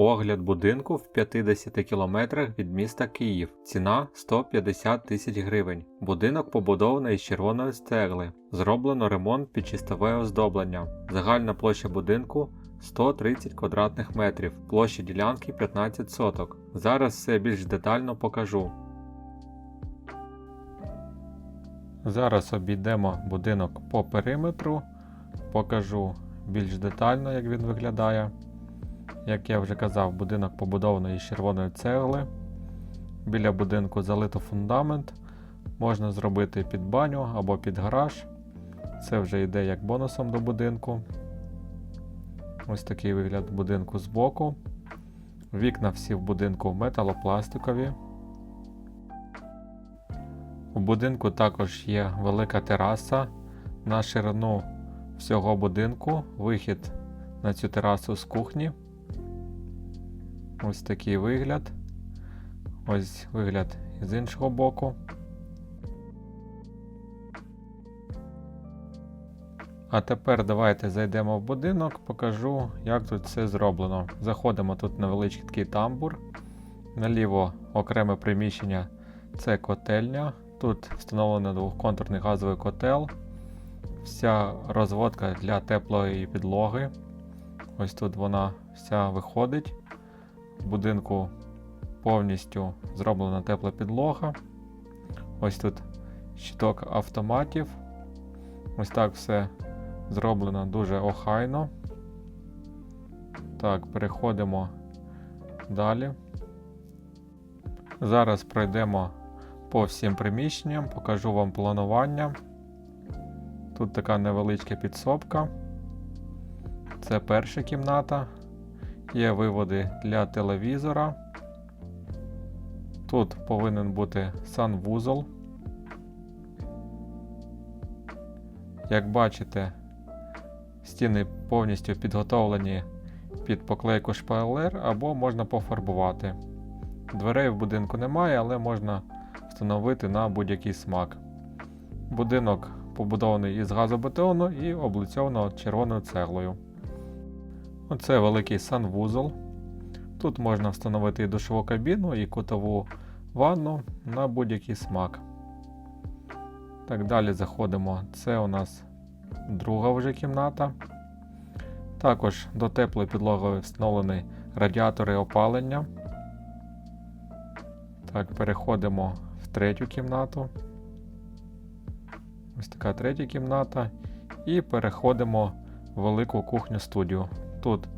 Огляд будинку в 50 кілометрах від міста Київ. Ціна 150 тисяч гривень. Будинок побудований із червоної цегли. Зроблено ремонт під чистове оздоблення. Загальна площа будинку 130 квадратних метрів. Площа ділянки 15 соток. Зараз все більш детально покажу. Зараз обійдемо будинок по периметру. Покажу більш детально, як він виглядає. Як я вже казав, будинок побудований із червоної цегли. Біля будинку залито фундамент. Можна зробити під баню або під гараж. Це вже йде як бонусом до будинку. Ось такий вигляд будинку збоку. Вікна всі в будинку металопластикові. У будинку також є велика тераса на ширину всього будинку. Вихід на цю терасу з кухні. Ось такий вигляд. Ось вигляд з іншого боку. А тепер давайте зайдемо в будинок, покажу, як тут все зроблено. Заходимо тут невеличкий такий тамбур. Наліво окреме приміщення це котельня. Тут встановлено двохконтурний газовий котел. Вся розводка для теплої підлоги. Ось тут вона вся виходить. В будинку повністю зроблена тепла підлога. Ось тут щиток автоматів. Ось так все зроблено дуже охайно. Так, переходимо далі. Зараз пройдемо по всім приміщенням, покажу вам планування. Тут така невеличка підсобка. Це перша кімната. Є виводи для телевізора. Тут повинен бути санвузол. Як бачите, стіни повністю підготовлені під поклейку шпалер або можна пофарбувати. Дверей в будинку немає, але можна встановити на будь-який смак. Будинок побудований із газобетону і облицьовано червоною цеглою. Оце великий санвузол. Тут можна встановити і душову кабіну, і кутову ванну на будь-який смак. Так, далі заходимо. Це у нас друга вже кімната. Також до теплої підлоги встановлені радіатори опалення. Так, переходимо в третю кімнату. Ось така третя кімната. І переходимо в велику кухню студію. Тут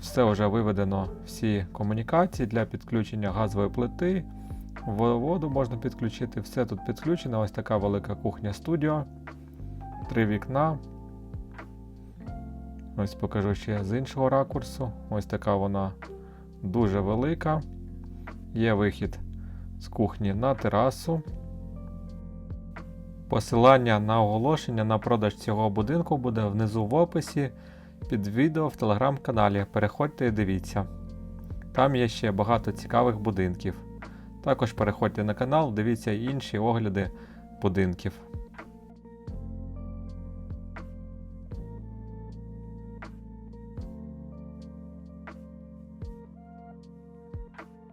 все вже виведено, всі комунікації для підключення газової плити. Воду можна підключити, все тут підключено. Ось така велика кухня студіо. Три вікна. Ось покажу ще з іншого ракурсу. Ось така вона дуже велика. Є вихід з кухні на терасу. Посилання на оголошення на продаж цього будинку буде внизу в описі під відео в телеграм-каналі. Переходьте і дивіться. Там є ще багато цікавих будинків. Також переходьте на канал, дивіться інші огляди будинків.